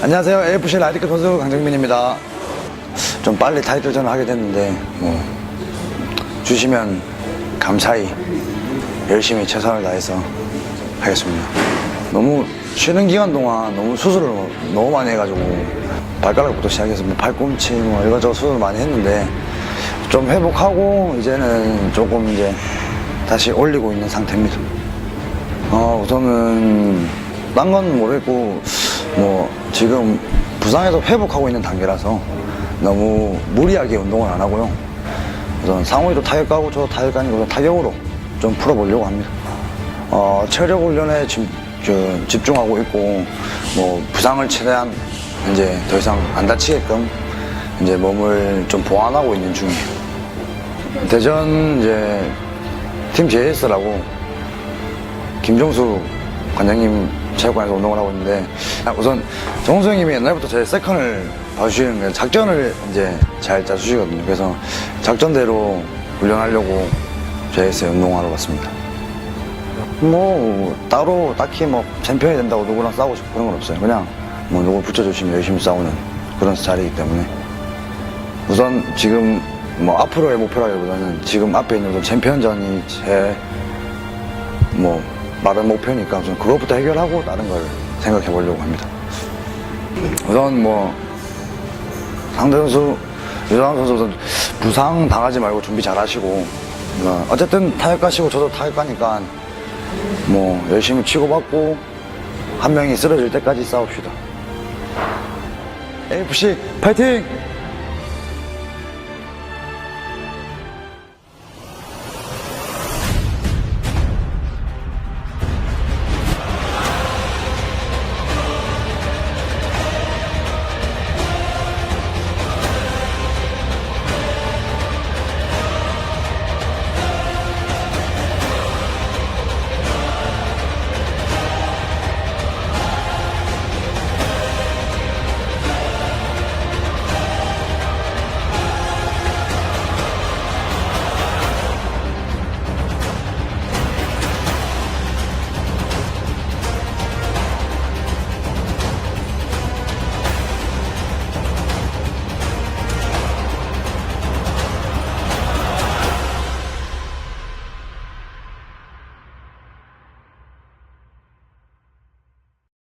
안녕하세요. AFC 라이디크 선수 강정민입니다. 좀 빨리 타이틀전을 하게 됐는데 뭐 주시면 감사히 열심히 최선을 다해서 하겠습니다. 너무 쉬는 기간 동안 너무 수술을 너무 많이 해가지고 발가락부터 시작해서 뭐 팔꿈치 뭐 이것저것 수술을 많이 했는데 좀 회복하고 이제는 조금 이제 다시 올리고 있는 상태입니다. 어, 우선은 딴 건 모르겠고 뭐 지금 부상에서 회복하고 있는 단계라서 너무 무리하게 운동을 안 하고요. 우선 상호이도 타격 가고 저도 타격 가니까 타격으로 좀 풀어보려고 합니다. 어, 체력 훈련에 집, 저, 집중하고 있고 뭐 부상을 최대한 이제 더 이상 안 다치게끔 이제 몸을 좀 보완하고 있는 중이에요. 대전 이제 팀 JS라고 김종수 관장님 체육관에서 운동을 하고 있는데 아, 우선 정수 형님이 옛날부터 제 세컨을 봐주시는 게 작전을 이제 잘 짜주시거든요. 그래서 작전대로 훈련하려고 JS에 운동하러 갔습니다. 뭐 따로 딱히 뭐 챔피언이 된다고 누구랑 싸우고 싶고 그런 건 없어요. 그냥 뭐 누구 붙여주시면 열심히 싸우는 그런 스타일이기 때문에 우선 지금 뭐 앞으로의 목표라기보다는 지금 앞에 있는 챔피언전이 제뭐 마른 목표니까 우선 그것부터 해결하고 다른 걸 생각해 보려고 합니다. 우선 뭐 상대 선수 유상 선수 부상 당하지 말고 준비 잘 하시고 어, 어쨌든 타격 가시고 저도 타격 가니까 뭐 열심히 치고받고 한 명이 쓰러질 때까지 싸웁시다. AFC 파이팅!